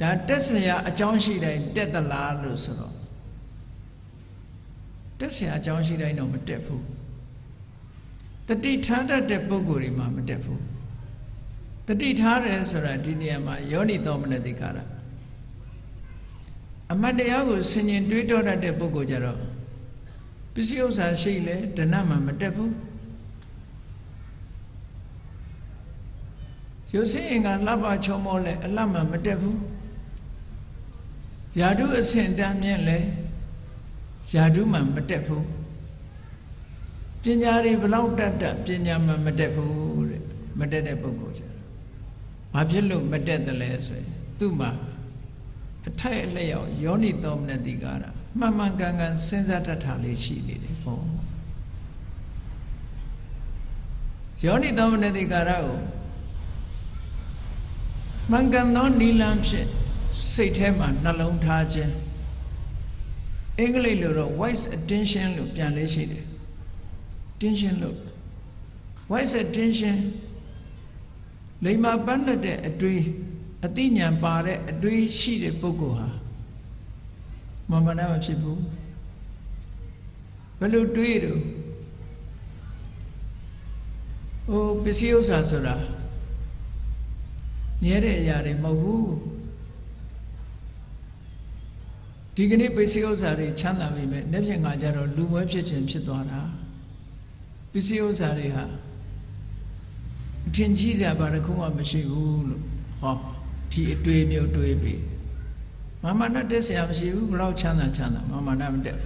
ဒါတက်စရာအကြောင်းရှိတိုင်းတက်သလားလို့ဆိုတော့တက်စရာအကြောင်းရှိတိုင်းတော့မတက်ဘူးတတိထားတတ်တဲ့ပုဂ္ဂိုလ်တွေမှာမတက်ဘူးတတိထားတယ်ဆိုတာဒီနေရာမှာယောနိသောမနတိကာရအမတ်တရားကိုဆင်ញင်တွေးတောတတ်တဲ့ပုဂ္ဂိုလ်ကြတော့ပစ္စည်းဥစ္စာရှိလေဒဏမှာမတက်ဘူးရုပ်စင်းအင်္ဂါလှပချုံမောလဲအလှမှမတက်ဘူး ယာဓုအဆင့်တန်းမြင့်လဲယာဓုမှမတက်ဘူးပညာတွေဘလောက်တတ်တတ်ပညာမှမတက်ဘူးတဲ့မတက်တဲ့ပုဂ္ဂိုလ်ကြတယ်ဘာဖြစ်လို့မတက်တယ်လဲဆိုရင်သူ့မှာအထိုက်အလျောက်ယောနိသောမနတိကာရမှန်မှန်ကန်ကန်စဉ်းစားတတ်တာလေးရှိနေတယ်ပေါ့ယောနိသောမနတိကာရကိုမှန်ကန်သောနိလန်းဖြင့် စိတ်ထဲမှာနှလုံးထားခြင်းအင်္ဂလိပ်လိုတော့ wise attention လို့ပြန်လေးရှိတယ် tension လို့ wise attention လိမ္မာပန်းတဲ့အတွေ့အသိဉာဏ်ပါတဲ့အတွေ့ရှိတဲ့ပုဂ္ဂိုလ်ဟာမမနာမဖြစ်ဘူးဘယ်လိုတွေးတော့ဟိုပစ္စည်းဥစ္စာဆိုတာမြဲတဲ့အရာတွေမဟုတ်ဘူး ဒီကနေ့ပစ္စည်းဥစ္စာတွေချမ်းသာပြီမဲ့နေ့ဖြင့်ငါကြတော့လူမွဲဖြစ်ခြင်းဖြစ်သွားတာပစ္စည်းဥစ္စာတွေဟာအထင်ကြီးစရာဘာတစ်ခုမှမရှိဘူးလို့ဟောဒီအတွေ့မျိုးတွေးပြီးမမနာတက်ဆရာမရှိဘူးဘလောက်ချမ်းသာချမ်းသာမမနာမတက်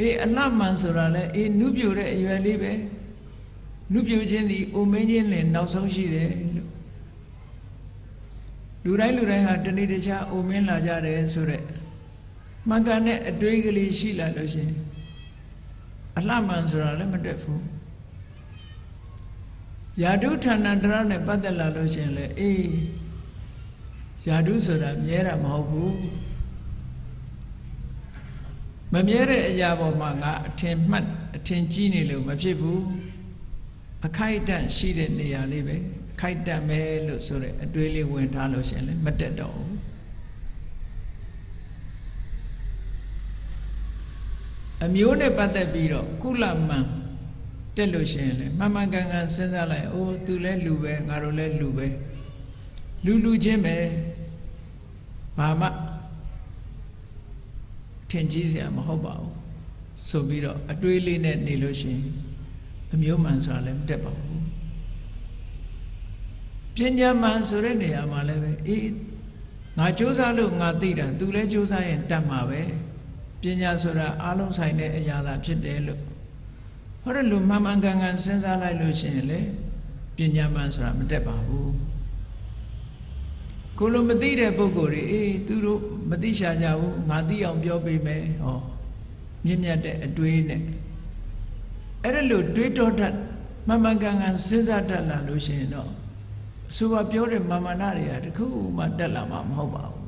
အေးအလှမှန်ဆိုတာလဲအေးနုပြိုတဲ့အရွယ်လေးပဲနုပြိုခြင်းဒီအိုမင်းခြင်းလည်းနောက်ဆုံးရှိတယ်လို့ လူတိုင်းလူတိုင်းဟာတနေ့တခြားအိုမင်းလာကြတယ်ဆိုတော့မှန်ကန်တဲ့အတွေးကလေးရှိလာလို့ရှင်အလှမှန်ဆိုတာလည်းမတက်ဘူးယာဓုဌာဏတရနဲ့ပတ်သက်လာလို့ရှင်လေအေးယာဓုဆိုတာမြဲတာမဟုတ်ဘူးမမြဲတဲ့အရာပေါ်မှာငါအထင်မှတ်အထင်ကြီးနေလို့မဖြစ်ဘူး အခိုက်အတန့်ရှိတဲ့နေရာလေးပဲအခိုက်အတန့်ပဲလို့ဆိုတဲ့အတွေးလေးဝင်ထားလို့ရှင်လေမတက်တော့ဘူးအမျိုးနဲ့ပတ်သက်ပြီးတော့ကုလမန်တက်လို့ရှိရင်လေမှန်မှန်ကန်ကန်စဉ်းစားလိုက်အိုးသူလဲလူပဲငါတို့လဲလူပဲလူလူချင်းပဲဘာမှထင်ကြီးစရာမဟုတ်ပါဘူးဆိုပြီးတော့အတွေးလေးနဲ့နေလို့ရှိရင် အမျိုးမှန်ဆိုတာလည်းမတက်ပါဘူးပညာမှန်ဆိုတဲ့နေရာမှာလည်းပဲအေးငါစူးစမ်းလို့ငါသိတာသူလည်းစူးစမ်းရင်တတ်မှာပဲပညာဆိုတာအလုံးဆိုင်တဲ့အရာသာဖြစ်တယ်လို့ဟောတယ်လို့မှန်မှန်ကန်ကန်စဉ်းစားလိုက်လို့ရှိရင်လေပညာမှန်ဆိုတာမတက်ပါဘူးကိုလိုမသိတဲ့ပုဂ္ဂိုလ်တွေအေးသူတို့မသိရှာကြဘူးငါသိအောင်ပြောပေးမယ်ဟောမြင့်မြတ်တဲ့အတွေးနဲ့ အဲ့ဒါလို့တွေးတော်တတ်မှန်မှန်ကန်ကန်စဉ်းစားတတ်လာလို့ရှိရင်တော့အဆိုပါပြောတဲ့မာမနာတွေကတခုမှတက်လာမှာမဟုတ်ပါဘူး